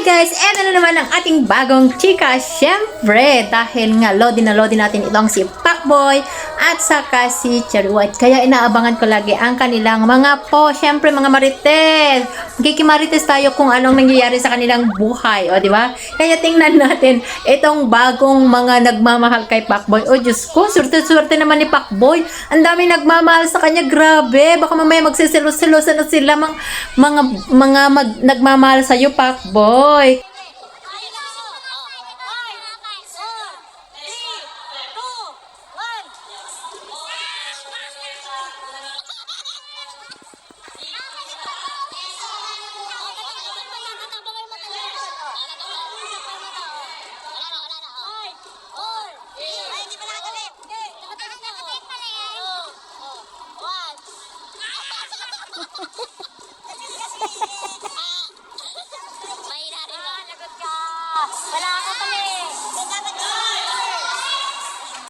Guys! Eto na naman ang ating bagong chika. Siyempre, dahil nga loading na loading natin itong si Pacboy at saka si Cherry White. Kaya inaabangan ko lagi ang kanilang mga po, syempre mga marites. Magkikimarites tayo kung anong nangyayari sa kanilang buhay, o di ba? Kaya tingnan natin itong bagong mga nagmamahal kay Pacboy. O Diyos ko, surte-surte naman ni Pacboy. Ang dami nagmamahal sa kanya, grabe. Baka mamaya magsiselos-selosan na sila mga mga, mga mag, nagmamahal sa iyo, Pacboy. Two, Mahina rin ba? Wala ka pala eh.